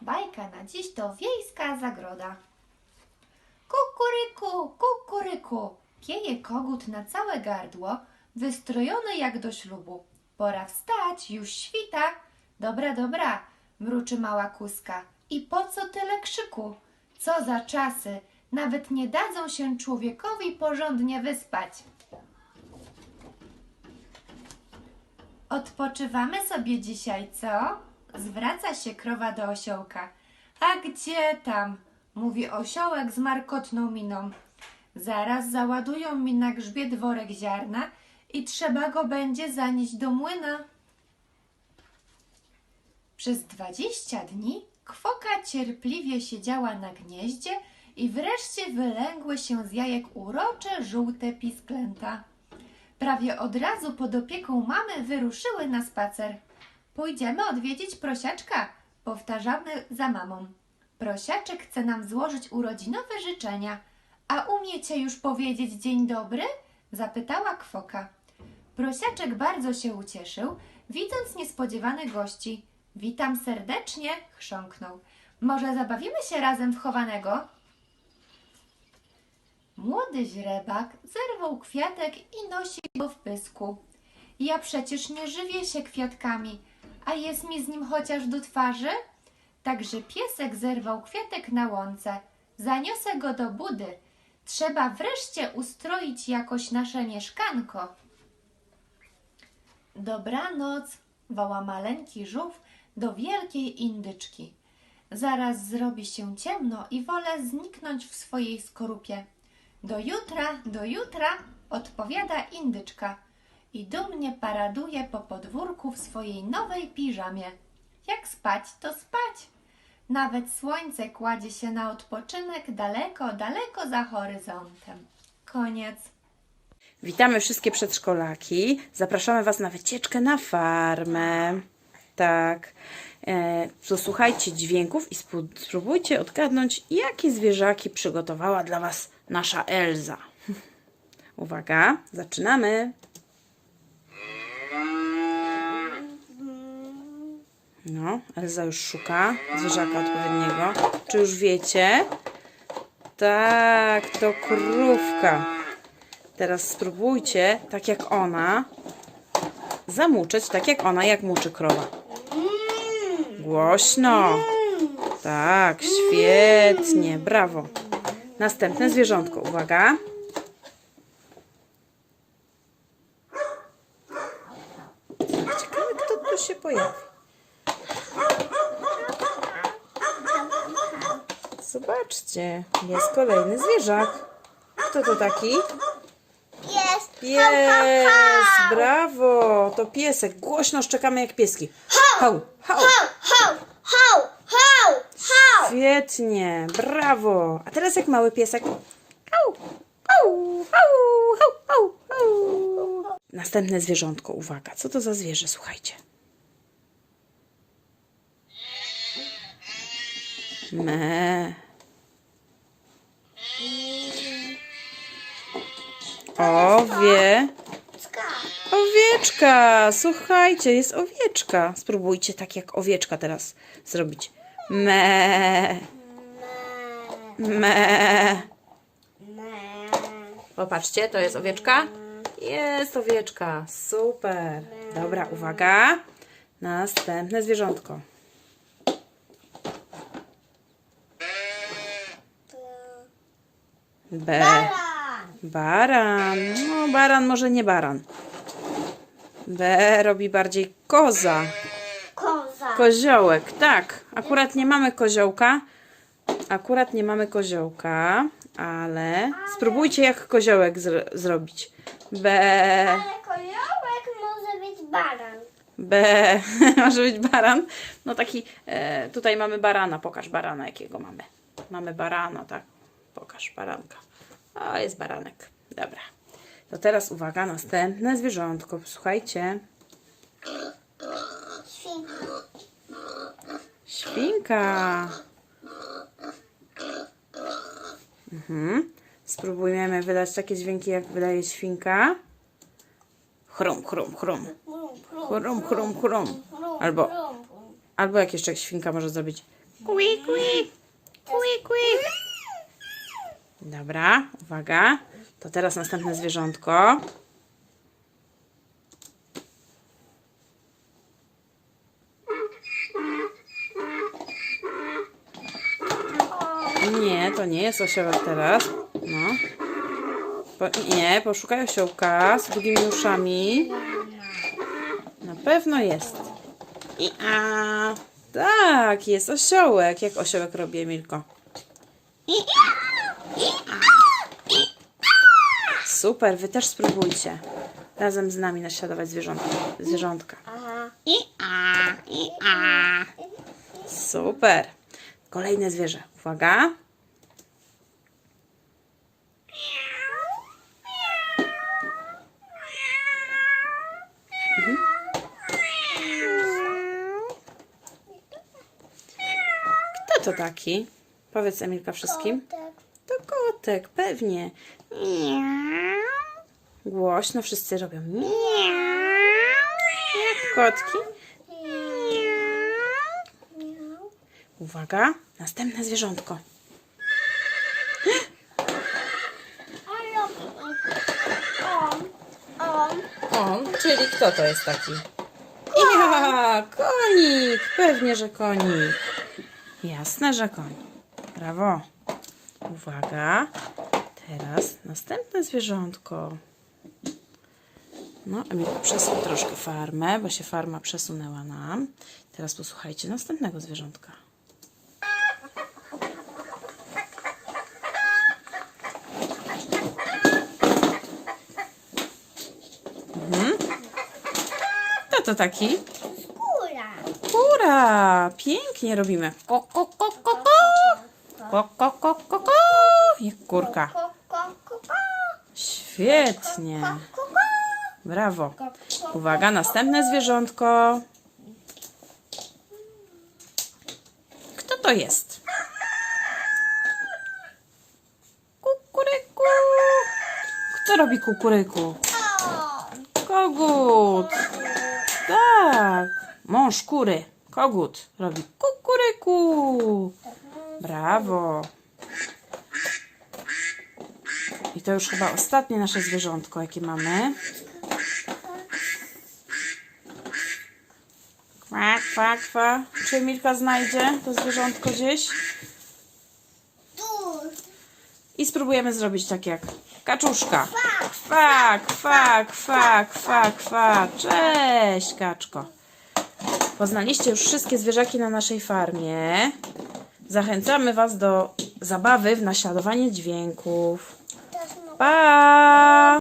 Bajka na dziś to wiejska zagroda. Kukuryku, kukuryku, pieje kogut na całe gardło, wystrojony jak do ślubu. Pora wstać, już świta. Dobra, dobra, mruczy mała kuska. I po co tyle krzyku? Co za czasy, nawet nie dadzą się człowiekowi porządnie wyspać. Odpoczywamy sobie dzisiaj, co? Zwraca się krowa do osiołka. A gdzie tam? Mówi osiołek z markotną miną. Zaraz załadują mi na grzbiet worek ziarna i trzeba go będzie zanieść do młyna. Przez dwadzieścia dni kwoka cierpliwie siedziała na gnieździe i wreszcie wylęgły się z jajek urocze żółte pisklęta. Prawie od razu pod opieką mamy wyruszyły na spacer. Pójdziemy odwiedzić prosiaczka, powtarzamy za mamą. Prosiaczek chce nam złożyć urodzinowe życzenia. A umiecie już powiedzieć dzień dobry? zapytała kwoka. Prosiaczek bardzo się ucieszył, widząc niespodziewanych gości. Witam serdecznie, chrząknął. Może zabawimy się razem w chowanego? Młody źrebak zerwał kwiatek i nosi go w pysku. Ja przecież nie żywię się kwiatkami, a jest mi z nim chociaż do twarzy? Także piesek zerwał kwiatek na łące. Zaniosę go do budy. Trzeba wreszcie ustroić jakoś nasze mieszkanko. Dobranoc, woła maleńki żółw do wielkiej indyczki. Zaraz zrobi się ciemno i wolę zniknąć w swojej skorupie. Do jutra, do jutra, odpowiada indyczka i dumnie paraduje po podwórku w swojej nowej piżamie. Jak spać, to spać. Nawet słońce kładzie się na odpoczynek daleko, daleko za horyzontem. Koniec. Witamy wszystkie przedszkolaki. Zapraszamy Was na wycieczkę na farmę. Tak. E, dźwięków i spróbujcie odgadnąć, jakie zwierzaki przygotowała dla Was nasza Elza. Uwaga, zaczynamy. No, Elza już szuka zwierzaka odpowiedniego. Czy już wiecie? Tak, to krówka. Teraz spróbujcie, tak jak ona, zamuczeć, tak jak ona, jak muczy krowa. Głośno. Tak, świetnie, brawo. Następne zwierzątko, uwaga. Ciekawe, kto tu się pojawi. Zobaczcie, jest kolejny zwierzak. Kto to taki? Jest. Pies, brawo, to piesek. Głośno szczekamy jak pieski. Hał, hał. Ho, ho, ho, ho. Świetnie, brawo. A teraz jak mały piesek. Hał, hał, hał, hał, hał, hał. Następne zwierzątko, uwaga. Co to za zwierzę? Słuchajcie. Me. Owie. Owieczka, słuchajcie, jest owieczka. Spróbujcie tak jak owieczka teraz zrobić. Me. Me. Popatrzcie, to jest owieczka. Jest owieczka, super. Dobra, uwaga. Następne zwierzątko. B. Baran. No, baran może nie baran. B robi bardziej koza. Koza. Koziołek, tak. Akurat nie mamy koziołka. Akurat nie mamy koziołka, ale spróbujcie jak koziołek zr- zrobić. B, Ale koziołek może być baran. B, może być baran. No taki, e, tutaj mamy barana. Pokaż barana, jakiego mamy. Mamy barana, tak. Pokaż baranka. O, jest baranek. Dobra. To teraz uwaga, następne zwierzątko. Słuchajcie. Świnka. Świnka. Mhm. Spróbujemy wydać takie dźwięki, jak wydaje świnka. Chrum, chrum, chrum. Chrum, chrum, chrum. Albo, albo jak jeszcze świnka może zrobić. Kwi, kwi. Kwi, kwi. Dobra, uwaga. To teraz następne zwierzątko. Nie, to nie jest osiołek teraz. No. Po, nie, poszukaj osiołka z długimi uszami. Na pewno jest. I a, tak, jest osiołek. Jak osiołek robi Emilko? I, i. Super, wy też spróbujcie. Razem z nami naśladować zwierzątka. zwierzątka. Super. Kolejne zwierzę. Uwaga. Mhm. Kto to taki? Powiedz Emilka wszystkim. Tak. Kotek, pewnie. Głośno wszyscy robią. Jak kotki. Miau. Uwaga, następne zwierzątko. On, czyli kto to jest taki? Ja, konik! Pewnie, że konik. Jasne, że konik. Brawo. Uwaga. Teraz następne zwierzątko. No, Emil przesuń troszkę farmę, bo się farma przesunęła nam. Teraz posłuchajcie następnego zwierzątka. Kto to taki? kura. Kura! Pięknie robimy. Ko, ko, ko, ko, ko. Ko, ko, ko, ko, Jak kurka. Świetnie. Brawo. Uwaga, następne zwierzątko. Kto to jest? Kukuryku. Kto robi kukuryku? Kogut. Tak. Mąż kury. Kogut robi kukuryku. Brawo. I to już chyba ostatnie nasze zwierzątko, jakie mamy. Kwa, kwa, kwa. Czy Milka znajdzie to zwierzątko gdzieś? I spróbujemy zrobić tak jak kaczuszka. Kwa, kwa, kwa, kwa, kwa. Cześć, kaczko. Poznaliście już wszystkie zwierzaki na naszej farmie. Zachęcamy Was do zabawy w naśladowanie dźwięków. Bye.